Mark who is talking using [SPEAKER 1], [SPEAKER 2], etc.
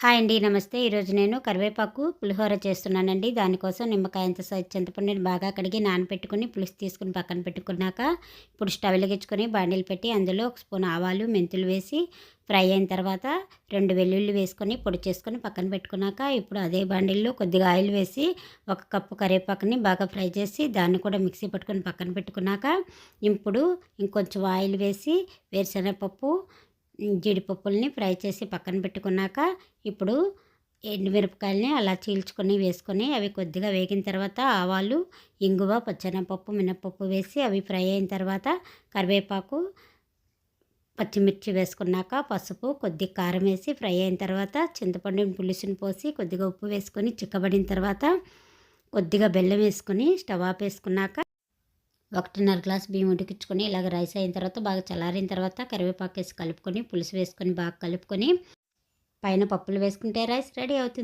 [SPEAKER 1] Hi అండి నమస్తే. ఈరోజు నేను కరివేపాకు పులిహోర చేస్తున్నానండి. దానికోసం నిమ్మకాయ ఎంత సైజ్ చింతపండుని బాగా కడిగి నానబెట్టుకుని పులుసు తీసుకుని పక్కన పెట్టుకున్నాక ఇప్పుడు స్టవ్ వెలిగించుకొని బాండీలు పెట్టి అందులో ఒక స్పూన్ ఆవాలు మెంతులు వేసి ఫ్రై అయిన తర్వాత రెండు వెల్లుల్లి వేసుకొని పొడి చేసుకొని పక్కన పెట్టుకున్నాక ఇప్పుడు అదే బాండీల్లో కొద్దిగా ఆయిల్ వేసి ఒక కప్పు కరివేపాకుని బాగా ఫ్రై చేసి దాన్ని కూడా మిక్సీ పట్టుకొని పక్కన పెట్టుకున్నాక ఇప్పుడు ఇంకొంచెం ఆయిల్ వేసి వేరుశనగపప్పు జీడిపప్పుల్ని ఫ్రై చేసి పక్కన పెట్టుకున్నాక ఇప్పుడు ఎండుమిరపకాయలని అలా చీల్చుకొని వేసుకొని అవి కొద్దిగా వేగిన తర్వాత ఆవాలు ఇంగువ పచ్చెనపప్పు మినపప్పు వేసి అవి ఫ్రై అయిన తర్వాత కరివేపాకు పచ్చిమిర్చి వేసుకున్నాక పసుపు కొద్ది కారం వేసి ఫ్రై అయిన తర్వాత చింతపండు పులుసుని పోసి కొద్దిగా ఉప్పు వేసుకొని చిక్కబడిన తర్వాత కొద్దిగా బెల్లం వేసుకొని స్టవ్ ఆఫ్ వేసుకున్నాక ఒకటిన్నర గ్లాస్ బియ్యం ఉడికించుకొని ఇలాగ రైస్ అయిన తర్వాత బాగా చల్లారిన తర్వాత కరివేపాకు వేసి కలుపుకొని పులుసు వేసుకొని బాగా కలుపుకొని పైన పప్పులు వేసుకుంటే రైస్ రెడీ అవుతుంది.